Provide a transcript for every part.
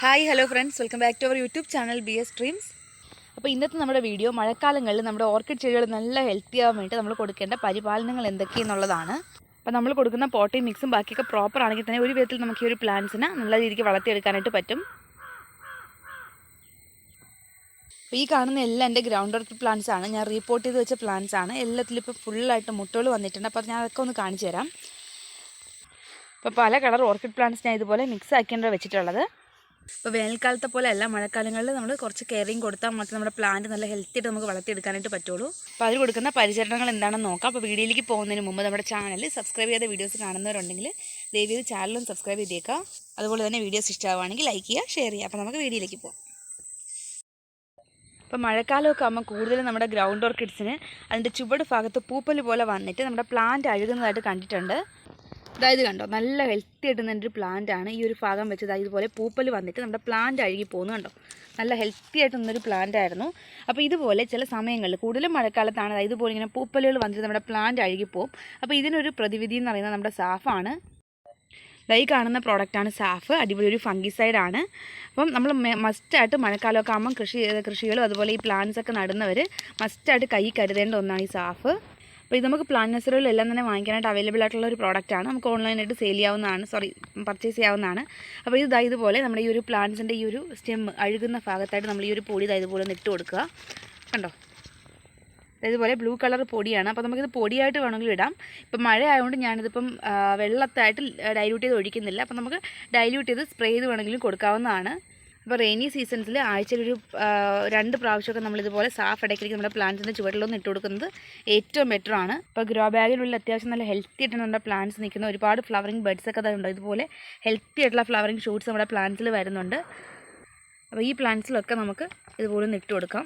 Hi hello friends welcome back to our YouTube channel B S Dreams അപ്പോൾ ഇന്നത്തെ നമ്മുടെ video മഴക്കാലങ്ങളിൽ നമ്മുടെ orchid ചെടികൾ നല്ല ഹെൽത്തി ആവാൻ വേണ്ടി നമ്മൾ കൊടുക്കേണ്ട പരിപാലനങ്ങൾ എന്തൊക്കെയെന്നുള്ളതാണ് അപ്പോൾ നമ്മൾ കൊടുക്കുന്ന പോട്ടി മിക്സും ബാക്കിയൊക്കെ പ്രോപ്പർ ആണെങ്കിൽ തന്നെ ഒരു വിധത്തിൽ നമുക്ക് ഈ ഒരു പ്ലാന്റ്സിനെ നല്ല രീതിക്ക് വളർത്തിയെടുക്കാനായിട്ട് പറ്റും. അപ്പോൾ ഈ കാണുന്ന എല്ലാം എന്റെ ഗ്രൗണ്ട് വർക്ക് പ്ലാന്റ്സ് ആണ്. ഞാൻ റീപ്പോർട്ട് ചെയ്ത് വെച്ച പ്ലാന്റ്സ് ആണ്. എല്ലാത്തിലും ഇപ്പോൾ ഫുള്ളായിട്ട് മുട്ടകൾ വന്നിട്ടുണ്ട്. അപ്പോൾ ഞാൻ അതൊക്കെ ഒന്ന് കാണിച്ചു തരാം. അപ്പോൾ പല കളർ ഓർക്കിഡ് പ്ലാന്റ്സ് ഞാൻ ഇതുപോലെ മിക്സ് ആക്കിയാണ് വെച്ചിട്ടുള്ളത്. ഇപ്പോൾ വേനൽക്കാലത്തെ പോലെ അല്ല മഴക്കാലങ്ങളിൽ നമ്മൾ കുറച്ച് കെയറിങ് കൊടുത്താൽ മാത്രമേ നമ്മുടെ പ്ലാന്റ് നല്ല ഹെൽത്തി ആയിട്ട് നമുക്ക് വളർത്തിയെടുക്കാനായിട്ട് പറ്റുള്ളൂ. അപ്പോൾ അതിൽ കൊടുക്കുന്ന പരിചരണങ്ങൾ എന്താണെന്ന് നോക്കാം. അപ്പോൾ വീഡിയോയിലേക്ക് പോകുന്നതിന് മുമ്പ് നമ്മുടെ ചാനൽ സബ്സ്ക്രൈബ് ചെയ്ത വീഡിയോസ് കാണുന്നവരുണ്ടെങ്കിൽ ദയവേത് ചാനലും സബ്സ്ക്രൈബ് ചെയ്തേക്കാം അതുപോലെ തന്നെ വീഡിയോസ് ഇഷ്ടമാവുകയാണെങ്കിൽ ലൈക്ക് ചെയ്യുക ഷെയർ ചെയ്യുക. അപ്പോൾ നമുക്ക് വീഡിയോയിലേക്ക് പോകാം. അപ്പോൾ മഴക്കാലമൊക്കെ ആകുമ്പോൾ കൂടുതലും നമ്മുടെ ഗ്രൗണ്ട് ഓർക്കിഡ്സിന് അതിന്റെ ചുവട് ഭാഗത്ത് പൂപ്പൽ പോലെ വന്നിട്ട് നമ്മുടെ പ്ലാന്റ് അഴുകുന്നതായിട്ട് കണ്ടിട്ടുണ്ട്. അതായത് കണ്ടോ നല്ല ഹെൽത്തി ആയിട്ട് നിന്നൊരു പ്ലാന്റ് ആണ്. ഈ ഒരു ഭാഗം വെച്ചത് ഇതുപോലെ പൂപ്പൽ വന്നിട്ട് നമ്മുടെ പ്ലാന്റ് അഴുകി പോകുന്നു കണ്ടോ. നല്ല ഹെൽത്തി ആയിട്ട് നിന്നൊരു പ്ലാന്റ് ആയിരുന്നു. അപ്പോൾ ഇതുപോലെ ചില സമയങ്ങളിൽ കൂടുതലും മഴക്കാലത്താണ് ഇതുപോലെ ഇങ്ങനെ പൂപ്പലുകൾ വന്നിട്ട് നമ്മുടെ പ്ലാന്റ് അഴുകിപ്പോവും അപ്പോൾ ഇതിനൊരു പ്രതിവിധി എന്ന് പറയുന്നത് നമ്മുടെ സാഫാണ് ലൈ കാണുന്ന പ്രോഡക്റ്റാണ് സാഫ്. അടിപൊളി ഒരു ഫംഗിസൈഡ് ആണ്. അപ്പം നമ്മൾ മസ്റ്റായിട്ട് മഴക്കാലമൊക്കെ ആകുമ്പം കൃഷി കൃഷികളും അതുപോലെ ഈ പ്ലാന്റ്സൊക്കെ നടുന്നവർ മസ്റ്റായിട്ട് കൈ കരുതേണ്ട ഒന്നാണ് ഈ സാഫ്. അപ്പോൾ ഇത് നമുക്ക് പ്ലാൻ നഴ്സറികളിലെല്ലാം തന്നെ വാങ്ങിക്കാനായിട്ട് അവൈലബിൾ ആയിട്ടുള്ള ഒരു പ്രോഡക്റ്റാണ് നമുക്ക് ഓൺലൈനായിട്ട് സെയിൽ ചെയ്യാവുന്നതാണ്. സോറി പർച്ചേസ് ചെയ്യാവുന്നതാണ്. അപ്പോൾ ഇത് ഇതുപോലെ നമ്മുടെ ഈ ഒരു പ്ലാന്റ്സിന്റെ ഈ ഒരു സ്റ്റെം അഴുകുന്ന ഭാഗത്തായിട്ട് നമ്മൾ ഈ ഒരു പൊടി ഇതാ ഇതുപോലെ നെറ്റ് കൊടുക്കുക. കണ്ടോ? ഇതുപോലെ ബ്ലൂ കളർ പൊടിയാണ്. അപ്പോൾ നമുക്കിത് പൊടിയായിട്ട് വേണമെങ്കിൽ ഇടാം. ഇപ്പം മഴ ആയതുകൊണ്ട് ഞാനിതിപ്പം വെള്ളത്തായിട്ട് ഡൈല്യൂട്ട് ചെയ്ത് ഒഴിക്കുന്നില്ല. അപ്പം നമുക്ക് ഡൈല്യൂട്ട് ചെയ്ത് സ്പ്രേ ചെയ്ത് വേണമെങ്കിലും കൊടുക്കാവുന്നതാണ്. അപ്പോൾ റെയിനി സീസൺസിൽ ആഴ്ചയിൽ ഒരു ആ, രണ്ട് പ്രാവശ്യമൊക്കെ നമ്മളിതുപോലെ സാഫ് ഇടയ്ക്കിലേക്ക് നമ്മുടെ പ്ലാന്റ്സിന്റെ ചുവട്ടിലൊന്നും ഇട്ട് കൊടുക്കുന്നത് ഏറ്റവും ബെറ്റർ ആണ്. ഇപ്പോൾ ഗ്രോ ബാഗിനുള്ളിൽ അത്യാവശ്യം നല്ല ഹെൽത്തി ആയിട്ട് നമ്മുടെ പ്ലാന്റ്സ് നിൽക്കുന്ന ഒരുപാട് ഫ്ലവറിങ് ബഡ്സ് ഒക്കെ അതുണ്ട് ഇതുപോലെ ഹെൽത്തി ആയിട്ടുള്ള ഫ്ലവറിങ് ഷൂട്ട്സ് നമ്മുടെ പ്ലാന്റ്സിൽ വരുന്നുണ്ട്. അപ്പോൾ ഈ പ്ലാന്റ്സിലൊക്കെ നമുക്ക് ഇതുപോലെ ഒന്ന് ഇട്ട് കൊടുക്കാം.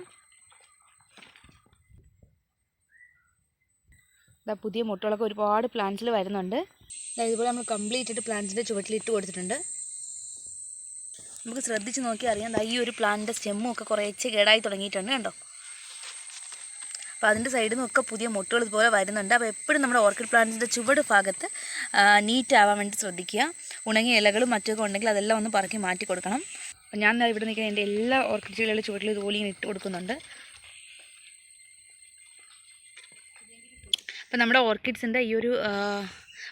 ഇതാ പുതിയ മുട്ടകളൊക്കെ ഒരുപാട് പ്ലാന്റ്സിൽ വരുന്നുണ്ട്. ഇതുപോലെ നമ്മൾ കംപ്ലീറ്റ് ആയിട്ട് പ്ലാന്റ്സിന്റെ ചുവട്ടിൽ ഇട്ട് കൊടുത്തിട്ടുണ്ട്. നമുക്ക് ശ്രദ്ധിച്ച് നോക്കി അറിയാം. ഈ ഒരു പ്ലാന്റിന്റെ സ്റ്റെമ്മും ഒക്കെ കുറേച്ച് കേടായി തുടങ്ങിയിട്ടുണ്ട് കണ്ടോ? അപ്പോൾ അതിന്റെ സൈഡിൽ നിന്നൊക്കെ പുതിയ മുട്ടുകൾ ഇതുപോലെ വരുന്നുണ്ട്. അപ്പോൾ എപ്പോഴും നമ്മുടെ ഓർക്കിഡ് പ്ലാന്റ്സിന്റെ ചുവട് ഭാഗത്ത് നീറ്റ് ആവാൻ വേണ്ടി ശ്രദ്ധിക്കുക. ഉണങ്ങിയ ഇലകളും മറ്റൊക്കെ ഉണ്ടെങ്കിൽ അതെല്ലാം ഒന്ന് പറക്കി മാറ്റി കൊടുക്കണം. അപ്പോൾ ഞാൻ ഇവിടെ നിൽക്കുന്ന എന്റെ എല്ലാ ഓർക്കിഡ് ചെടികളുടെ ചുവട്ടിലും ഇതുപോലെ ഇങ്ങനെ ഇട്ട് കൊടുക്കുന്നുണ്ട്. അപ്പോൾ നമ്മുടെ ഓർക്കിഡ്സിന്റെ ഈ ഒരു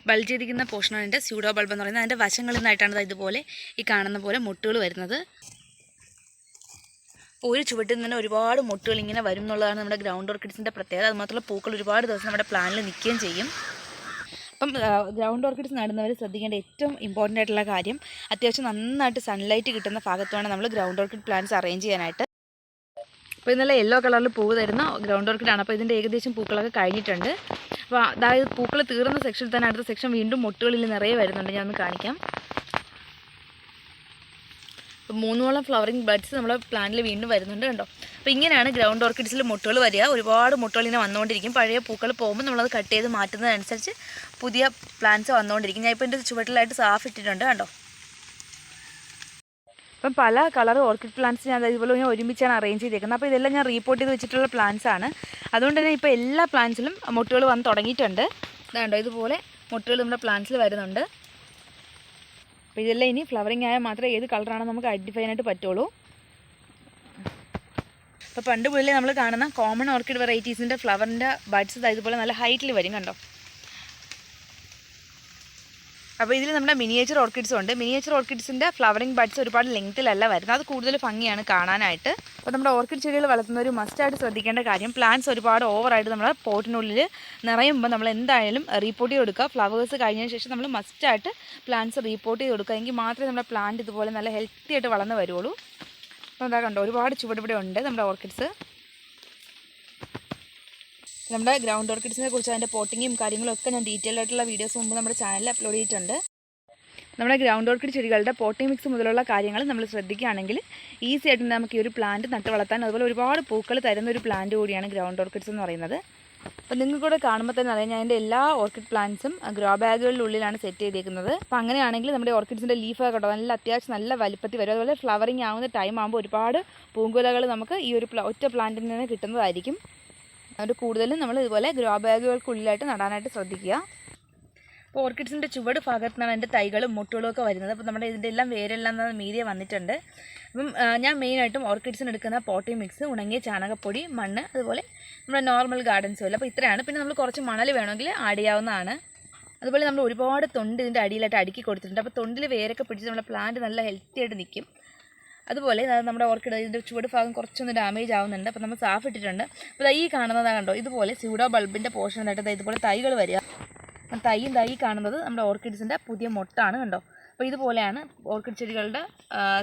ബൾജ് ചെയ്തിരിക്കുന്ന പോർഷനാണ് എന്റെ സ്യൂഡോ ബൾബ് എന്ന് പറയുന്നത്. അതിന്റെ വശങ്ങളിൽ നിന്നായിട്ടാണ് ഇതുപോലെ ഈ കാണുന്ന പോലെ മുട്ടുകൾ വരുന്നത്. ഒരു ചുവട്ടിൽ നിന്ന് ഒരുപാട് മുട്ടുകൾ ഇങ്ങനെ വരും എന്നുള്ളതാണ് നമ്മുടെ ഗ്രൗണ്ട് ഓർക്കിഡ്സിന്റെ പ്രത്യേകത. അതുമാത്രമല്ല പൂക്കൾ ഒരുപാട് ദിവസം നമ്മുടെ പ്ലാനിൽ നിൽക്കുകയും ചെയ്യും. അപ്പം ഗ്രൗണ്ട് ഓർക്കിഡ്സ് നടുന്നവർ ശ്രദ്ധിക്കേണ്ട ഏറ്റവും ഇമ്പോർട്ടന്റ് ആയിട്ടുള്ള കാര്യം അത്യാവശ്യം നന്നായിട്ട് സൺലൈറ്റ് കിട്ടുന്ന ഭാഗത്തുമാണ് നമ്മൾ ഗ്രൗണ്ട് ഓർക്കിഡ് പ്ലാന്റ്സ് അറേഞ്ച് ചെയ്യാനായിട്ട്. അപ്പോൾ ഇന്നലെ യെല്ലോ കളറിൽ പൂവ് തരുന്ന ഗ്രൗണ്ട് ഓർക്കിഡാണ് അപ്പോൾ ഇതിന്റെ ഏകദേശം പൂക്കളൊക്കെ കഴിഞ്ഞിട്ടുണ്ട്. അപ്പോൾ അതായത് പൂക്കൾ തീർന്ന സെക്ഷനിൽ തന്നെ അടുത്ത സെക്ഷൻ വീണ്ടും മുട്ടുകളിൽ നിറയെ വരുന്നുണ്ട്. ഞാൻ ഒന്ന് കാണിക്കാം. അപ്പോൾ മൂന്നോളം ഫ്ലവറിങ് ബഡ്സ് നമ്മുടെ പ്ലാന്റിൽ വീണ്ടും വരുന്നുണ്ട് കണ്ടോ? അപ്പോൾ ഇങ്ങനെയാണ് ഗ്രൗണ്ട് ഓർക്കിഡ്സിൽ മുട്ടുകൾ വരിക. ഒരുപാട് മുട്ടുകൾ ഇങ്ങനെ വന്നുകൊണ്ടിരിക്കും. പഴയ പൂക്കൾ പോകുമ്പോൾ നമ്മളത് കട്ട് ചെയ്ത് മാറ്റുന്നതനുസരിച്ച് പുതിയ പ്ലാന്റ്സ് വന്നുകൊണ്ടിരിക്കും. ഞാൻ ഇപ്പോൾ എന്റെ ചുവട്ടിലായിട്ട് സാഫ് ഇട്ടിട്ടുണ്ട് കണ്ടോ? അപ്പം പല കളർ ഓർക്കിഡ് പ്ലാന്റ്സ് ഞാൻ ഇതുപോലെ ഞാൻ ഒരുമിച്ചാണ് അറേഞ്ച് ചെയ്തേക്കുന്നത്. അപ്പോൾ ഇതെല്ലാം ഞാൻ റീപ്പോർട്ട് ചെയ്ത് വെച്ചിട്ടുള്ള പ്ലാന്റ്സ് ആണ്. അതുകൊണ്ട് തന്നെ ഇപ്പോൾ എല്ലാ പ്ലാന്റ്സിലും മുട്ടുകൾ വന്ന് തുടങ്ങിയിട്ടുണ്ട്. ഇതാണ്ടോ ഇതുപോലെ മുട്ടുകൾ നമ്മുടെ പ്ലാന്റ്സിൽ വരുന്നുണ്ട്. അപ്പോൾ ഇതെല്ലാം ഇനി ഫ്ലവറിങ് ആയാൽ മാത്രമേ ഏത് കളറാണോ നമുക്ക് ഐഡന്റിഫൈ ആയിട്ട് പറ്റുള്ളൂ. അപ്പോൾ പണ്ട് മുതലേ നമ്മൾ കാണുന്ന കോമൺ ഓർക്കിഡ് വെറൈറ്റീസിന്റെ ഫ്ലവറിന്റെ ബഡ്സ് ഇതുപോലെ നല്ല ഹൈറ്റിൽ വരും കണ്ടോ? അപ്പോൾ ഇതിൽ നമ്മുടെ മിനിയേച്ചർ ഓർക്കിഡ്സും ഉണ്ട്. മിനിയേച്ചർ ഓർക്കിഡ്സിന്റെ ഫ്ലവറിംഗ് ബഡ്സ് ഒരുപാട് ലെങ്ത്തിലല്ല വരുന്നത്. അത് കൂടുതൽ ഭംഗിയാണ് കാണാനായിട്ട്. അപ്പോൾ നമ്മുടെ ഓർക്കിഡ് ചെടികൾ വളർത്തുന്ന ഒരു മസ്റ്റായിട്ട് ശ്രദ്ധിക്കേണ്ട കാര്യം പ്ലാന്റ്സ് ഒരുപാട് ഓവറായിട്ട് നമ്മുടെ പോട്ടിനുള്ളിൽ നിറയുമ്പോൾ നമ്മൾ എന്തായാലും റീപ്പോർട്ട് ചെയ്ത് കൊടുക്കുക. ഫ്ലവേഴ്സ് കഴിഞ്ഞതിന് ശേഷം നമ്മൾ മസ്റ്റായിട്ട് പ്ലാന്റ്സ് റീപ്പോർട്ട് ചെയ്ത് കൊടുക്കുക. എങ്കിൽ മാത്രമേ നമ്മുടെ പ്ലാന്റ് ഇതുപോലെ നല്ല ഹെൽത്തി ആയിട്ട് വളർന്ന് വരുള്ളൂ. അപ്പോൾ എന്താ കണ്ടോ ഒരുപാട് ചുവടിവിടെ ഉണ്ട് നമ്മുടെ ഓർക്കിഡ്സ് നമ്മുടെ ഗ്രൗണ്ട് ഓർക്കിഡ്സിനെ കുറിച്ച് അതിന്റെ പോട്ടിങ്ങും കാര്യങ്ങളും ഒക്കെ ഞാൻ ഡീറ്റെയിൽ ആയിട്ടുള്ള വീഡിയോസ് മുമ്പ് നമ്മുടെ ചാനലിൽ അപ്ലോഡ് ചെയ്തിട്ടുണ്ട്. നമ്മുടെ ഗ്രൗണ്ട് ഓർക്കിഡ് ചെടികളുടെ പോട്ടിംഗ് മിക്സ് മുതലുള്ള കാര്യങ്ങൾ നമ്മൾ ശ്രദ്ധിക്കുകയാണെങ്കിൽ ഈസി ആയിട്ട് നമുക്ക് ഈ ഒരു പ്ലാന്റ് നട്ട് വളർത്താൻ അതുപോലെ ഒരുപാട് പൂക്കൾ തരുന്ന ഒരു പ്ലാന്റ് കൂടിയാണ് ഗ്രൗണ്ട് ഓർക്കിഡ്സ് എന്ന് പറയുന്നത്. അപ്പോൾ നിങ്ങൾക്ക് കൂടെ കാണുമ്പോൾ തന്നെ അറിയാം ഞാൻ എന്റെ എല്ലാ ഓർക്കിഡ് പ്ലാന്റ്സും ഗ്രോ ബാഗുകളിലുള്ളിലാണ് സെറ്റ് ചെയ്തിരിക്കുന്നത് അപ്പോൾ അങ്ങനെയാണെങ്കിൽ നമ്മുടെ ഓർക്കിഡ്സിന്റെ ലീഫൊക്കെ കേട്ടോ നല്ല അത്യാവശ്യം നല്ല വലിപ്പത്തിൽ വരും. അതുപോലെ ഫ്ലവറിങ് ആവുന്ന ടൈം ആകുമ്പോൾ ഒരുപാട് പൂങ്കുലകൾ നമുക്ക് ഈ ഒരു ഒറ്റ പ്ലാന്റിൽ നിന്ന് കിട്ടുന്നതായിരിക്കും. അതുകൊണ്ട് കൂടുതലും നമ്മൾ ഇതുപോലെ ഗ്രോ ബാഗുകൾക്കുള്ളിലായിട്ട് നടാനായിട്ട് ശ്രദ്ധിക്കുക. അപ്പോൾ ഓർക്കിഡ്സിന്റെ ചുവട് ഭാഗത്ത് നിന്നാണ് എന്റെ തൈകളും മുട്ടുകളും ഒക്കെ വരുന്നത്. അപ്പോൾ നമ്മുടെ ഇതിന്റെ എല്ലാം വേരെല്ലാം മീതിയെ വന്നിട്ടുണ്ട്. അപ്പം ഞാൻ മെയിനായിട്ടും ഓർക്കിഡ്സിന് എടുക്കുന്ന പോട്ടി മിക്സ് ഉണങ്ങിയ ചാണകപ്പൊടി മണ്ണ് അതുപോലെ നമ്മുടെ നോർമൽ ഗാർഡൻ സോയിൽ. അപ്പോൾ ഇത്രയാണ്. പിന്നെ നമ്മൾ കുറച്ച് മണൽ വേണമെങ്കിൽ ആഡ് ചെയ്യാവുന്നതാണ്. അതുപോലെ നമ്മൾ ഒരുപാട് തൊണ്ട് ഇതിന്റെ അടിയിലായിട്ട് അടുക്കി കൊടുത്തിട്ടുണ്ട്. അപ്പോൾ തൊണ്ടിൽ വേരൊക്കെ പിടിച്ച് നമ്മുടെ പ്ലാന്റ് നല്ല ഹെൽത്തി ആയിട്ട് നിൽക്കും. അതുപോലെ അത് നമ്മുടെ ഓർക്കിഡ് ഇതിന്റെ ചുവട് ഭാഗം കുറച്ചൊന്ന് ഡാമേജ് ആവുന്നുണ്ട്. അപ്പോൾ നമ്മൾ സാഫ് ഇട്ടിട്ടുണ്ട്. അപ്പോൾ തൈ കാണുന്നതാണ് കണ്ടോ? ഇതുപോലെ സ്യൂഡോ ബൾബിന്റെ പോർഷൻ ആയിട്ട് ഇതുപോലെ തൈകൾ വരിക. തൈയും തൈ കാണുന്നത് നമ്മുടെ ഓർക്കിഡ്സിന്റെ പുതിയ മൊട്ടാണ് കണ്ടോ? അപ്പോൾ ഇതുപോലെയാണ് ഓർക്കിഡ് ചെടികളുടെ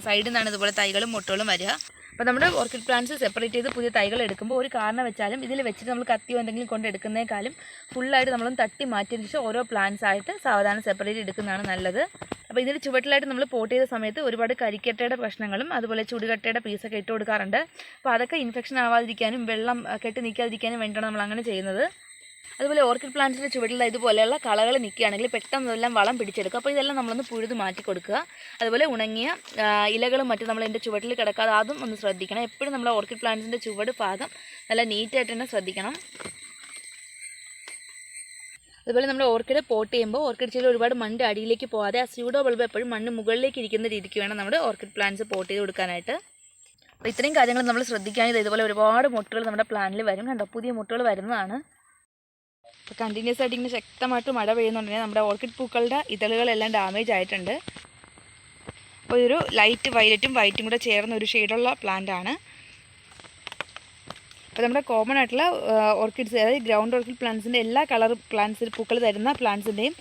സൈഡിൽ നിന്നാണ് ഇതുപോലെ തൈകളും മുട്ടകളും വരിക. അപ്പോൾ നമ്മുടെ ഓർക്കിഡ് പ്ലാന്റ്സ് സെപ്പറേറ്റ് ചെയ്ത് പുതിയ തൈകൾ എടുക്കുമ്പോൾ ഒരു കാരണം വെച്ചാലും ഇതിൽ വെച്ചിട്ട് നമ്മൾ കത്തിയോ എന്തെങ്കിലും കൊണ്ട് എടുക്കുന്നേക്കാളും ഫുള്ളായിട്ട് നമ്മളൊന്ന് തട്ടി മാറ്റിയതിന് ശേഷം ഓരോ പ്ലാന്റ്സ് ആയിട്ട് സാവധാനം സെപ്പറേറ്റ് എടുക്കുന്നതാണ് നല്ലത്. അപ്പോൾ ഇതിന്റെ ചുവട്ടിലായിട്ട് നമ്മൾ പോട്ട് ചെയ്ത സമയത്ത് ഒരുപാട് കരിക്കട്ടയുടെ പ്രശ്നങ്ങളും അതുപോലെ ചുടുകട്ടയുടെ പീസൊക്കെ ഇട്ട് കൊടുക്കാറുണ്ട്. അപ്പോൾ അതൊക്കെ ഇൻഫെക്ഷൻ ആവാതിരിക്കാനും വെള്ളം കെട്ടി നിൽക്കാതിരിക്കാനും വേണ്ടിയാണ് നമ്മൾ അങ്ങനെ ചെയ്യുന്നത്. അതുപോലെ ഓർക്കിഡ് പ്ലാന്റ്സിന്റെ ചുവട്ടിൽ ഇതുപോലെയുള്ള കളകൾ നിൽക്കുകയാണെങ്കിൽ പെട്ടെന്ന് ഇതെല്ലാം വളം പിടിച്ചെടുക്കുക അപ്പോൾ ഇതെല്ലാം നമ്മളൊന്ന് പുഴുത് മാറ്റി കൊടുക്കുക. അതുപോലെ ഉണങ്ങിയ ഇലകളും മറ്റും നമ്മൾ എന്റെ ചുവട്ടിൽ കിടക്കാതെ അതും ഒന്ന് ശ്രദ്ധിക്കണം. എപ്പോഴും നമ്മൾ ഓർക്കിഡ് പ്ലാന്റ്സിന്റെ ചുവട് ഭാഗം നല്ല നീറ്റായിട്ട് തന്നെ ശ്രദ്ധിക്കണം. അതുപോലെ നമ്മൾ ഓർക്കിഡ് പോട്ട് ചെയ്യുമ്പോൾ ഓർക്കിഡ് ചെടി ഒരുപാട് മണ്ണ് അടിയിലേക്ക് പോകാതെ ആ സ്യൂഡോ ബൾബ് എപ്പോഴും മണ്ണ് മുകളിലേക്ക് ഇരിക്കുന്ന രീതിക്ക് വേണം നമ്മുടെ ഓർക്കിഡ് പ്ലാന്റ്സ് പോട്ട് ചെയ്ത് കൊടുക്കാനായിട്ട്. അപ്പോൾ ഇത്രയും കാര്യങ്ങൾ നമ്മൾ ശ്രദ്ധിക്കുകയാണെങ്കിൽ ഇതുപോലെ ഒരുപാട് മുട്ടകൾ നമ്മുടെ പ്ലാനിൽ വരും. കണ്ടോ പുതിയ മുട്ടകൾ വരുന്നതാണ്. അപ്പോൾ കണ്ടിന്യൂസ് ആയിട്ട് ഇങ്ങനെ ശക്തമായിട്ട് മഴ പെയ്യുന്നുണ്ടെങ്കിൽ നമ്മുടെ ഓർക്കിഡ് പൂക്കളുടെ ഇതളുകളെല്ലാം ഡാമേജ് ആയിട്ടുണ്ട്. അപ്പോൾ ഇതൊരു ലൈറ്റ് വയലറ്റും വൈറ്റും കൂടെ ചേർന്ന ഒരു ഷെയ്ഡുള്ള പ്ലാന്റ് ആണ്. അപ്പോൾ നമ്മുടെ കോമൺ ആയിട്ടുള്ള ഓർക്കിഡ്സ് അതായത് ഗ്രൗണ്ട് ഓർക്കിഡ് പ്ലാന്റ്സിന്റെ എല്ലാ കളർ പ്ലാന്റ്സിൽ പൂക്കൾ തരുന്ന പ്ലാന്റ്സിന്റെയും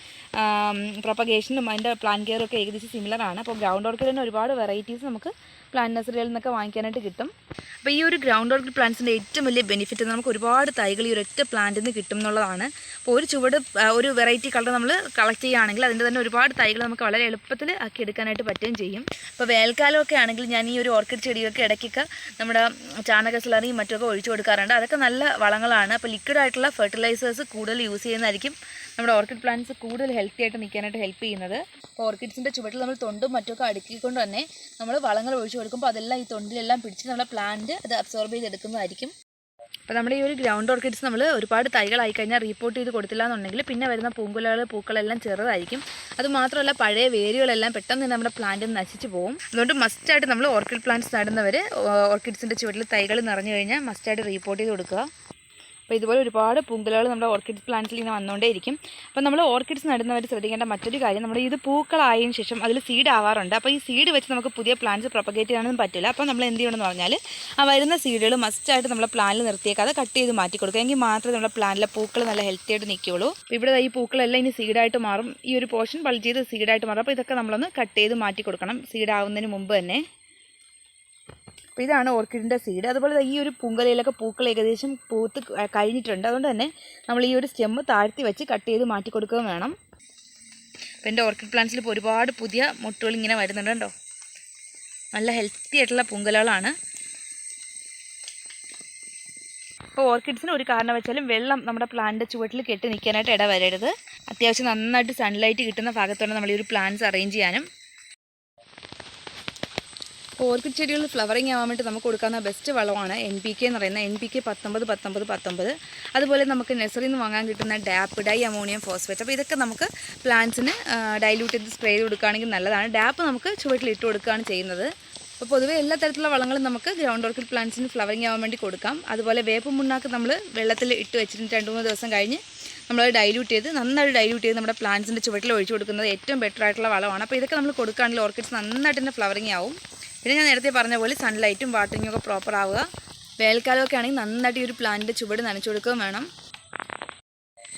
പ്രൊപ്പഗേഷനും അതിന്റെ പ്ലാൻ കെയറും ഒക്കെ ഏകദേശം സിമിലർ ആണ്. അപ്പോൾ ഗ്രൗണ്ട് ഓർക്കിഡ് തന്നെ ഒരുപാട് വെറൈറ്റീസ് നമുക്ക് പ്ലാന്റ് നഴ്സറികളിൽ നിന്നൊക്കെ വാങ്ങിക്കാനായിട്ട് കിട്ടും. അപ്പോൾ ഈ ഒരു ഗ്രൗണ്ട് ഓർക്കിഡ് പ്ലാന്റ്സിന്റെ ഏറ്റവും വലിയ ബെനിഫിറ്റ് നമുക്ക് ഒരുപാട് തൈകൾ ഈ ഒരൊറ്റ പ്ലാന്റിൽ നിന്ന് കിട്ടും എന്നുള്ളതാണ്. അപ്പോൾ ഒരു ചുവട് ഒരു വെറൈറ്റി കളർ നമ്മൾ കളക്ട് ചെയ്യുകയാണെങ്കിൽ അതിന്റെ തന്നെ ഒരുപാട് തൈകൾ നമുക്ക് വളരെ എളുപ്പത്തിൽ ആക്കി എടുക്കാനായിട്ട് പറ്റുകയും ചെയ്യും. അപ്പോൾ വേനൽക്കാലമൊക്കെ ആണെങ്കിൽ ഞാൻ ഈ ഒരു ഓർക്കിഡ് ചെടിയൊക്കെ ഇടയ്ക്കൊക്കെ നമ്മുടെ ചാണക സ്ലറിയും മറ്റുമൊക്കെ ഒഴിച്ചു കൊടുക്കാറുണ്ട്. അതൊക്കെ നല്ല വളങ്ങളാണ്. അപ്പോൾ ലിക്വിഡ് ആയിട്ടുള്ള ഫെർട്ടിലൈസേഴ്സ് കൂടുതൽ യൂസ് ചെയ്യുന്നതായിരിക്കും നമ്മുടെ ഓർക്കിഡ് പ്ലാന്റ്സ് കൂടുതൽ ഹെൽത്തി ആയിട്ട് നിൽക്കാനായിട്ട് ഹെൽപ്പ് ചെയ്യുന്നത്. ഓർക്കിഡ്സിന്റെ ചുവട്ടിൽ നമ്മൾ തൊണ്ടും മറ്റൊക്കെ അടുക്കിക്കൊണ്ട് തന്നെ നമ്മൾ വളങ്ങൾ ഒഴിച്ചു കൊടുക്കുമ്പോൾ അതെല്ലാം ഈ തൊണ്ടിലെല്ലാം പിടിച്ച് നമ്മുടെ പ്ലാന്റ് അത് അബ്സോർബ് ചെയ്തെടുക്കുന്നതായിരിക്കും. അപ്പോൾ നമ്മുടെ ഈ ഒരു ഗ്രൗണ്ട് ഓർക്കിഡ്സ് നമ്മൾ ഒരുപാട് തൈകളായി കഴിഞ്ഞാൽ റീപ്പോർട്ട് ചെയ്ത് കൊടുത്തില്ല എന്നുണ്ടെങ്കിൽ പിന്നെ വരുന്ന പൂങ്കുലകൾ പൂക്കളെല്ലാം ചെറുതായിരിക്കും. അത് മാത്രമല്ല പഴയ വേരുകളെല്ലാം പെട്ടെന്ന് തന്നെ നമ്മുടെ പ്ലാന്റ് നശിച്ചു പോകും. അതുകൊണ്ട് മസ്റ്റായിട്ട് നമ്മൾ ഓർക്കിഡ് പ്ലാന്റ്സ് നടുന്നവർ ഓർക്കിഡ്സിന്റെ ചുവട്ടിൽ തൈകൾ നിറഞ്ഞു കഴിഞ്ഞാൽ മസ്റ്റായിട്ട് റീപ്പോർട്ട് ചെയ്ത് കൊടുക്കുക. അപ്പോൾ ഇതുപോലെ ഒരുപാട് പൂങ്കുലകൾ നമ്മുടെ ഓർക്കിഡ് പ്ലാന്റ്സിൽ ഇങ്ങനെ വന്നുകൊണ്ടേയിരിക്കും. അപ്പോൾ നമ്മൾ ഓർക്കിഡ്സ് നടുന്നവർ ശ്രദ്ധിക്കേണ്ട മറ്റൊരു കാര്യം നമ്മുടെ ഇത് പൂക്കളായതിനു ശേഷം അതിൽ സീഡ് ആവാറുണ്ട്. അപ്പോൾ ഈ സീഡ് വെച്ച് നമുക്ക് പുതിയ പ്ലാന്റ്സ് പ്രൊപ്പഗേറ്റ് ചെയ്യാനൊന്നും പറ്റില്ല. അപ്പോൾ നമ്മൾ എന്ത് ചെയ്യണമെന്ന് പറഞ്ഞാൽ ആ വരുന്ന സീഡുകൾ മസ്റ്റായിട്ട് നമ്മുടെ പ്ലാനിൽ നിർത്തിയേക്കാതെ കട്ട് ചെയ്ത് മാറ്റി കൊടുക്കുക. എങ്കിൽ മാത്രമേ നമ്മുടെ പ്ലാന്റിലെ പൂക്കൾ നല്ല ഹെൽത്തി ആയിട്ട് നിൽക്കുകയുള്ളൂ. ഇവിടെ ഈ പൂക്കളെല്ലാം ഇനി സീഡായിട്ട് മാറും. ഈ ഒരു പോർഷൻ ബൾജ് ചെയ്ത് സീഡായിട്ട് മാറും. അപ്പോൾ ഇതൊക്കെ നമ്മളൊന്ന് കട്ട് ചെയ്ത് മാറ്റി കൊടുക്കണം. സീഡാവുന്നതിന് മുമ്പ് തന്നെ. അപ്പോൾ ഇതാണ് ഓർക്കിഡിന്റെ സീഡ് അതുപോലെ ഈ ഒരു പൂങ്കലയിലൊക്കെ പൂക്കൾ ഏകദേശം പൂത്ത് കഴിഞ്ഞിട്ടുണ്ട്. അതുകൊണ്ട് തന്നെ നമ്മൾ ഈ ഒരു സ്റ്റെമ്മ് താഴ്ത്തി വെച്ച് കട്ട് ചെയ്ത് മാറ്റി കൊടുക്കുകയും വേണം. അപ്പോൾ എന്റെ ഓർക്കിഡ് പ്ലാന്റ്സിൽ ഇപ്പോൾ ഒരുപാട് പുതിയ മുട്ടുകൾ ഇങ്ങനെ വരുന്നുണ്ട് കേട്ടോ നല്ല ഹെൽത്തി ആയിട്ടുള്ള പൂങ്കലകളാണ്. അപ്പോൾ ഓർക്കിഡ്സിന് ഒരു കാരണം വെച്ചാലും വെള്ളം നമ്മുടെ പ്ലാന്റിന്റെ ചുവട്ടിൽ കെട്ടി നിൽക്കാനായിട്ട് ഇട വരരുത് അത്യാവശ്യം നന്നായിട്ട് സൺലൈറ്റ് കിട്ടുന്ന ഭാഗത്തോടെ നമ്മൾ ഈ ഒരു പ്ലാന്റ്സ് അറേഞ്ച് ചെയ്യാനും ഓർക്കിഡ് ചെടികൾ ഫ്ലവറിങ് ആവാൻ വേണ്ടി നമുക്ക് കൊടുക്കാവുന്ന ബെസ്റ്റ് വളമാണ് എൻ പി കെ എന്ന് പറയുന്ന എൻ പി കെ പത്തൊമ്പത് പത്തൊമ്പത് പത്തൊമ്പത്. അതുപോലെ നമുക്ക് നഴ്സറിയിൽ നിന്ന് വാങ്ങാൻ കിട്ടുന്ന ഡാപ്പ് ഡൈ അമോണിയം ഫോസ്ഫേറ്റ് അപ്പോൾ ഇതൊക്കെ നമുക്ക് പ്ലാന്റ്സിന് ഡൈല്യൂട്ട് ചെയ്ത് സ്പ്രേ ചെയ്ത് കൊടുക്കുകയാണെങ്കിൽ നല്ലതാണ്. ഡാപ്പ് നമുക്ക് ചുവട്ടിൽ ഇട്ട് കൊടുക്കുകയാണ് ചെയ്യുന്നത്. അപ്പോൾ പൊതുവെ എല്ലാ തരത്തിലുള്ള വളങ്ങളും നമുക്ക് ഗ്രൗണ്ട് ഓർക്കിഡ് പ്ലാന്റ്സിന് ഫ്ലവറിങ് ആവാൻ വേണ്ടി കൊടുക്കാം. അതുപോലെ വേപ്പ് മുണ്ണാക്ക് നമ്മൾ വെള്ളത്തിൽ ഇട്ട് വെച്ചിട്ട് രണ്ട് മൂന്ന് ദിവസം കഴിഞ്ഞ് നമ്മൾ ഡൈല്യൂട്ട് ചെയ്ത് നന്നായിട്ട് ഡൈല്യൂട്ട് ചെയ്ത് നമ്മുടെ പ്ലാന്റ്സിന്റെ ചുവട്ടിൽ ഒഴിച്ചു കൊടുക്കുന്നത് ഏറ്റവും ബെറ്റർ ആയിട്ടുള്ള വളമാണ്. അപ്പോൾ ഇതൊക്കെ നമ്മൾ കൊടുക്കുകയാണെങ്കിൽ ഓർക്കിഡ്സ് നന്നായിട്ട് തന്നെ ഫ്ലവറിങ് ആവും. പിന്നെ ഞാൻ നേരത്തെ പറഞ്ഞ പോലെ സൺലൈറ്റും വാട്ടറിങ്ങും ഒക്കെ പ്രോപ്പർ ആവുക. വേനൽക്കാലമൊക്കെ ആണെങ്കിൽ നന്നായിട്ട് ഈ ഒരു പ്ലാന്റിന്റെ ചുവട് നനച്ചു കൊടുക്കുകയും വേണം.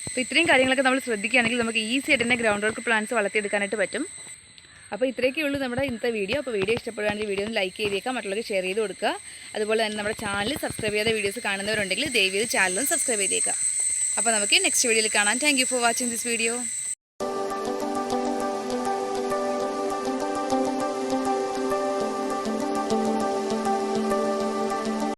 അപ്പോൾ ഇത്രയും കാര്യങ്ങളൊക്കെ നമ്മൾ ശ്രദ്ധിക്കുകയാണെങ്കിൽ നമുക്ക് ഈസി ആയിട്ട് തന്നെ ഗ്രൗണ്ട് വർക്ക് പ്ലാന്റ്സ് വളർത്തിയെടുക്കാനായിട്ട് പറ്റും. അപ്പോൾ ഇത്രയൊക്കെ ഉള്ളൂ നമ്മുടെ ഇന്നത്തെ വീഡിയോ അപ്പോൾ വീഡിയോ ഇഷ്ടപ്പെടുകയാണെങ്കിൽ വീഡിയോ ഒന്ന് ലൈക്ക് ചെയ്തേക്കാം മറ്റുള്ളവർക്ക് ഷെയർ ചെയ്ത് കൊടുക്കുക. അതുപോലെ തന്നെ നമ്മുടെ ചാനൽ സബ്സ്ക്രൈബ് ചെയ്ത വീഡിയോസ് കാണുന്നവരുണ്ടെങ്കിൽ ദയവ് ചെയ്ത് ചാനലും സബ്സ്ക്രൈബ് ചെയ്തേക്കാം അപ്പോൾ നമുക്ക് നെക്സ്റ്റ് വീഡിയോയിൽ കാണാം. Thank for watching this video